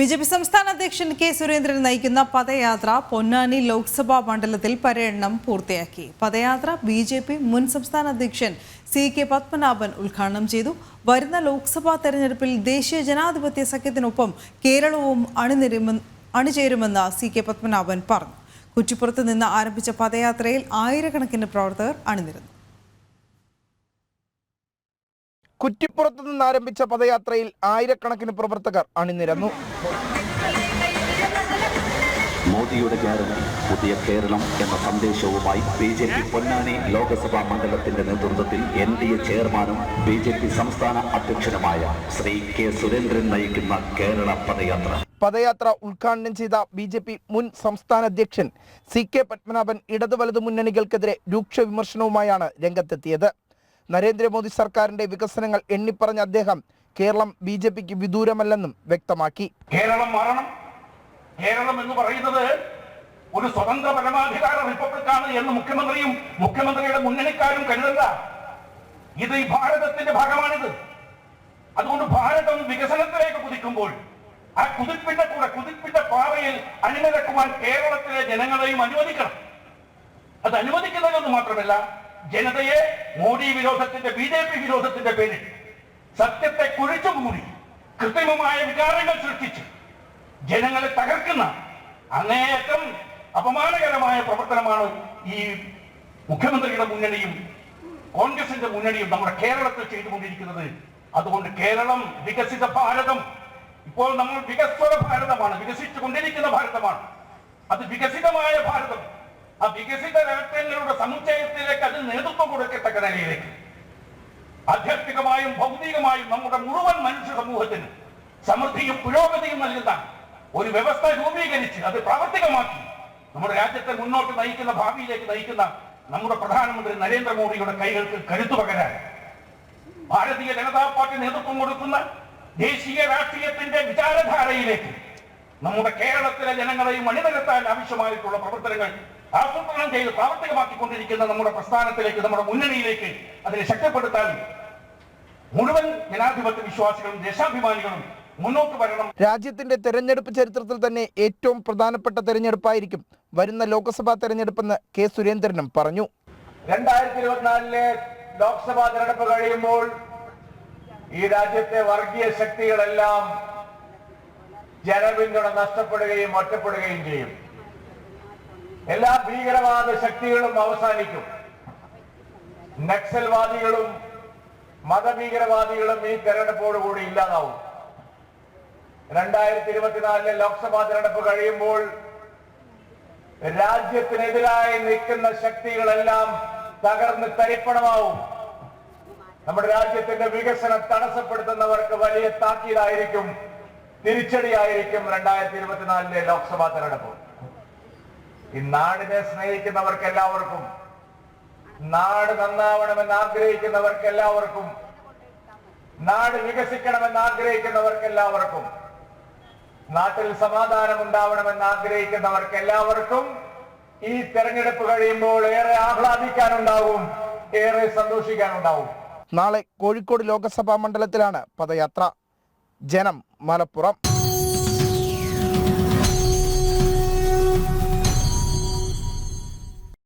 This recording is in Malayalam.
ബി ജെ പി സംസ്ഥാന അധ്യക്ഷൻ കെ സുരേന്ദ്രൻ നയിക്കുന്ന പദയാത്ര പൊന്നാനി ലോക്സഭാ മണ്ഡലത്തിൽ പര്യടനം പൂർത്തിയാക്കി. പദയാത്ര ബി ജെ പി മുൻ സംസ്ഥാന അധ്യക്ഷൻ സി കെ പത്മനാഭൻ ഉദ്ഘാടനം ചെയ്തു. വരുന്ന ലോക്സഭാ തെരഞ്ഞെടുപ്പിൽ ദേശീയ ജനാധിപത്യ സഖ്യത്തിനൊപ്പം കേരളവും അണിനിരുമെന്ന് അണിചേരുമെന്ന് സി കെ പത്മനാഭൻ പറഞ്ഞു. കുറ്റിപ്പുറത്ത് നിന്ന് ആരംഭിച്ച പദയാത്രയിൽ ആയിരക്കണക്കിന് പ്രവർത്തകർ അണിനിരന്നു. കുറ്റിപ്പുറത്ത് നിന്ന് ആരംഭിച്ച പദയാത്രയിൽ ആയിരക്കണക്കിന് പ്രവർത്തകർ അണിനിരന്നു. മോദിയുടെ ഗ്യാരണ്ടി പുതിയ കേരളം എന്ന സന്ദേശവുമായി B J P Ponnani Lok Sabha മണ്ഡലത്തിന്റെ നേതൃത്വത്തിൽ എൻ ഡി എ ചെയർമാനും ബി ജെ പി സംസ്ഥാന അധ്യക്ഷനുമായ ശ്രീ കെ സുരേന്ദ്രൻ നയിക്കുന്ന കേരള പദയാത്ര. പദയാത്ര ഉദ്ഘാടനം ചെയ്ത ബി ജെ പി മുൻ സംസ്ഥാന അധ്യക്ഷൻ സി കെ പത്മനാഭൻ ഇടതു വലതു മുന്നണികൾക്കെതിരെ രൂക്ഷ വിമർശനവുമായാണ് രംഗത്തെത്തിയത്. നരേന്ദ്രമോദി സർക്കാരിന്റെ വികസനങ്ങൾ എണ്ണിപ്പറഞ്ഞ അദ്ദേഹം കേരളം ബി ജെ പിക്ക് വിദൂരമല്ലെന്നും വ്യക്തമാക്കി. കേരളം മാറണം. കേരളം എന്ന് പറയുന്നത് ഒരു സ്വതന്ത്ര പരമാധികാര റിപ്പബ്ലിക്കാണ് എന്ന് മുഖ്യമന്ത്രിയും മുഖ്യമന്ത്രിയുടെ മുന്നണിക്കാരും കരുതണ്ട. ഇത് ഈ ഭാരതത്തിന്റെ ഭാഗമാണിത്. അതുകൊണ്ട് ഭാരതം വികസനത്തിലേക്ക് കുതിക്കുമ്പോൾ ആ കുതിപ്പിന്റെ കൂടെ കുതിപ്പിന്റെ പാറയിൽ അണിനിരക്കുവാൻ കേരളത്തിലെ ജനങ്ങളെയും അനുവദിക്കണം. അത് അനുവദിക്കുന്നതെന്ന് മാത്രമല്ല ജനതയെ മോദി വിരോധത്തിന്റെ ബി ജെ പി വിരോധത്തിന്റെ പേരിൽ സത്യത്തെ കുഴിച്ചുകൂടി കൃത്രിമമായ വികാരങ്ങൾ സൃഷ്ടിച്ച് ജനങ്ങളെ തകർക്കുന്ന അങ്ങേയറ്റം അപമാനകരമായ പ്രവർത്തനമാണ് ഈ മുഖ്യമന്ത്രിയുടെ മുന്നണിയും കോൺഗ്രസിന്റെ മുന്നണിയും നമ്മുടെ കേരളത്തിൽ ചെയ്തുകൊണ്ടിരിക്കുന്നത്. അതുകൊണ്ട് കേരളം വികസിത ഭാരതം. ഇപ്പോൾ നമ്മൾ വികസ്വര ഭാരതമാണ് വികസിച്ചുകൊണ്ടിരിക്കുന്ന ഭാരതമാണ്. അത് വികസിതമായ ഭാരതം. ആ വികസിത രാഷ്ട്രങ്ങളുടെ സമുച്ചയത്തിലേക്ക് അത് നേതൃത്വം കൊടുക്കത്തക്ക നിലയിലേക്ക്. ആധ്യാത്മികമായും ഭൗതികമായും നമ്മുടെ മുഴുവൻ മനുഷ്യ സമൂഹത്തിന് സമൃദ്ധിയും പുരോഗതിയും നൽകുന്ന ഒരു വ്യവസ്ഥ രൂപീകരിച്ച് അത് പ്രാവർത്തികമാക്കി നമ്മുടെ രാജ്യത്തെ മുന്നോട്ട് നയിക്കുന്ന ഭാവിയിലേക്ക് നയിക്കുന്ന നമ്മുടെ പ്രധാനമന്ത്രി നരേന്ദ്രമോദിയുടെ കൈകൾക്ക് കരുത്തു പകരാൻ ഭാരതീയ ജനതാ പാർട്ടി നേതൃത്വം കൊടുക്കുന്ന ദേശീയ രാഷ്ട്രീയത്തിന്റെ വിചാരധാരയിലേക്ക് നമ്മുടെ കേരളത്തിലെ ജനങ്ങളെയും അണിനിരത്താൻ ആവശ്യമായിട്ടുള്ള പ്രവർത്തനങ്ങൾ ആസൂത്രണം ചെയ്ത് പ്രാവർത്തികമാക്കിക്കൊണ്ടിരിക്കുന്ന നമ്മുടെ പ്രസ്ഥാനത്തിലേക്ക് നമ്മുടെ മുന്നണിയിലേക്ക് അതിനെ ശക്തിപ്പെടുത്താൻ മുഴുവൻ ജനാധിപത്യ വിശ്വാസികളും ദേശാഭിമാനികളും മുന്നോട്ട് വരണം. രാജ്യത്തിന്റെ തെരഞ്ഞെടുപ്പ് ചരിത്രത്തിൽ തന്നെ ഏറ്റവും പ്രധാനപ്പെട്ട തെരഞ്ഞെടുപ്പായിരിക്കും വരുന്ന ലോക്സഭാ തെരഞ്ഞെടുപ്പെന്ന് കെ സുരേന്ദ്രനും പറഞ്ഞു. രണ്ടായിരത്തി ഇരുപത്തിനാലിലെ ലോക്സഭാ തെരഞ്ഞെടുപ്പ് കഴിയുമ്പോൾ ഈ രാജ്യത്തെ വർഗീയ ശക്തികളെല്ലാം ജനപിന്തുണ നഷ്ടപ്പെടുകയും ഒറ്റപ്പെടുകയും ചെയ്യും. എല്ലാ ഭീകരവാദ ശക്തികളും അവസാനിക്കും. നക്സൽവാദികളും മതഭീകരവാദികളും ഈ തെരഞ്ഞെടുപ്പോടുകൂടി ഇല്ലാതാവും. രണ്ടായിരത്തി ഇരുപത്തിനാലിലെ ലോക്സഭാ തെരഞ്ഞെടുപ്പ് കഴിയുമ്പോൾ രാജ്യത്തിനെതിരായി നിൽക്കുന്ന ശക്തികളെല്ലാം തകർന്ന് തരിപ്പണമാവും. നമ്മുടെ രാജ്യത്തിന്റെ വികസനം തടസ്സപ്പെടുത്തുന്നവർക്ക് വലിയ താക്കീതായിരിക്കും തിരിച്ചടിയായിരിക്കും രണ്ടായിരത്തി ഇരുപത്തിനാലിലെ ലോക്സഭാ തെരഞ്ഞെടുപ്പ്. ഈ നാടിനെ സ്നേഹിക്കുന്നവർക്ക് എല്ലാവർക്കും നാട് നന്നാവണമെന്ന് ആഗ്രഹിക്കുന്നവർക്ക് എല്ലാവർക്കും നാട് വികസിക്കണമെന്ന് ആഗ്രഹിക്കുന്നവർക്ക് എല്ലാവർക്കും നാട്ടിൽ സമാധാനം ഉണ്ടാവണമെന്ന് ആഗ്രഹിക്കുന്നവർക്ക് എല്ലാവർക്കും ഈ തെരഞ്ഞെടുപ്പ് കഴിയുമ്പോൾ ഏറെ ആഹ്ലാദിക്കാനുണ്ടാവും ഏറെ സന്തോഷിക്കാനുണ്ടാവും. നാളെ കോഴിക്കോട് ലോക്സഭാ മണ്ഡലത്തിലാണ് പദയാത്ര. ജനം മലപ്പുറം.